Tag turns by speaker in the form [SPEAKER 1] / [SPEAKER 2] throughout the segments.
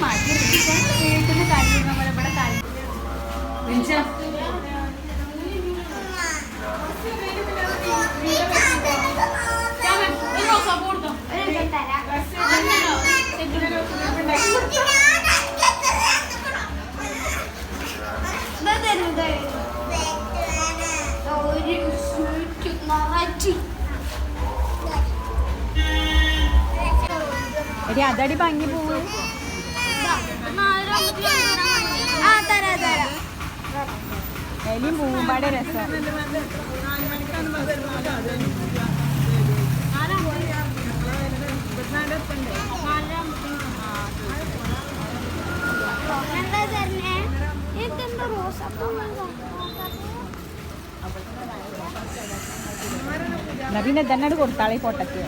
[SPEAKER 1] മാറ്റി വീട്ടിൽ നിന്ന്
[SPEAKER 2] കാര്യം പോലെ ഇവിടെ
[SPEAKER 1] കാര്യം Thank you. എടി
[SPEAKER 2] അതടി ഭംഗി പോവും. പൂമ്പാടെ
[SPEAKER 1] രസം. പിന്നെ തന്നെ കൊടുത്താളി പൊട്ടക്ക്.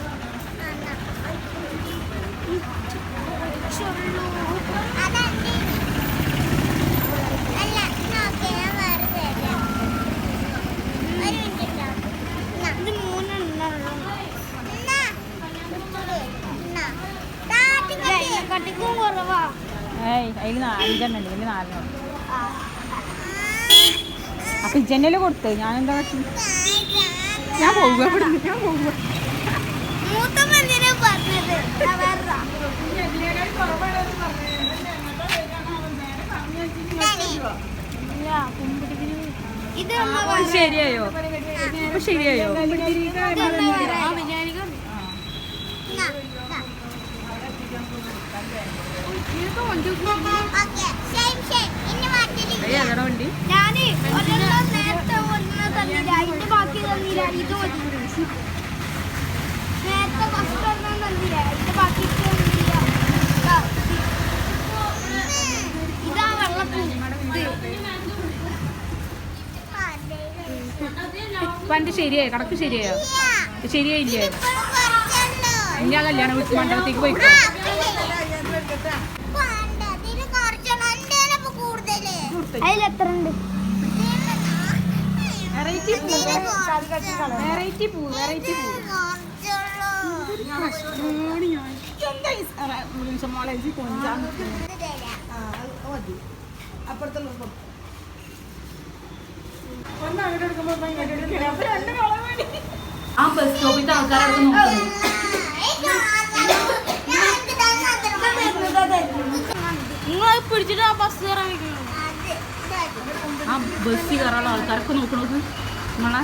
[SPEAKER 1] അതിൽ അഞ്ചെണ്ണം ഉണ്ട് ഇതിൽ നാലെണ്ണം. അപ്പൊ ഇജന്നൽ കൊടുത്ത്? ഞാൻ എന്താ പറ്റി ഞാൻ പോകുക ഞാൻ പോവുക ശരിയായോ? മന്ദിനെ വണ്ടി. ശരിയായോ. കണക്ക് ശരിയായോ? ശരിയായില്ലേ? ഇനി ആ കല്യാണ വീട്ട് മണ്ഡപത്തേക്ക് പോയിക്കോ.
[SPEAKER 2] അതിലെത്ര ഉണ്ട്
[SPEAKER 1] വെറൈറ്റി പൂ വെറൈറ്റി പൂ വെറൈറ്റി പൂ
[SPEAKER 3] ആ ബസ് സ്റ്റോപ്പിന്റെ ആൾക്കാരവിടെ നോക്കുന്നു
[SPEAKER 2] പിടിച്ചിട്ട് ആ ബസ് കയറാൻ
[SPEAKER 3] ആ ബസ് കയറാനുള്ള ആൾക്കാരൊക്കെ നോക്കണോ. നമ്മളെ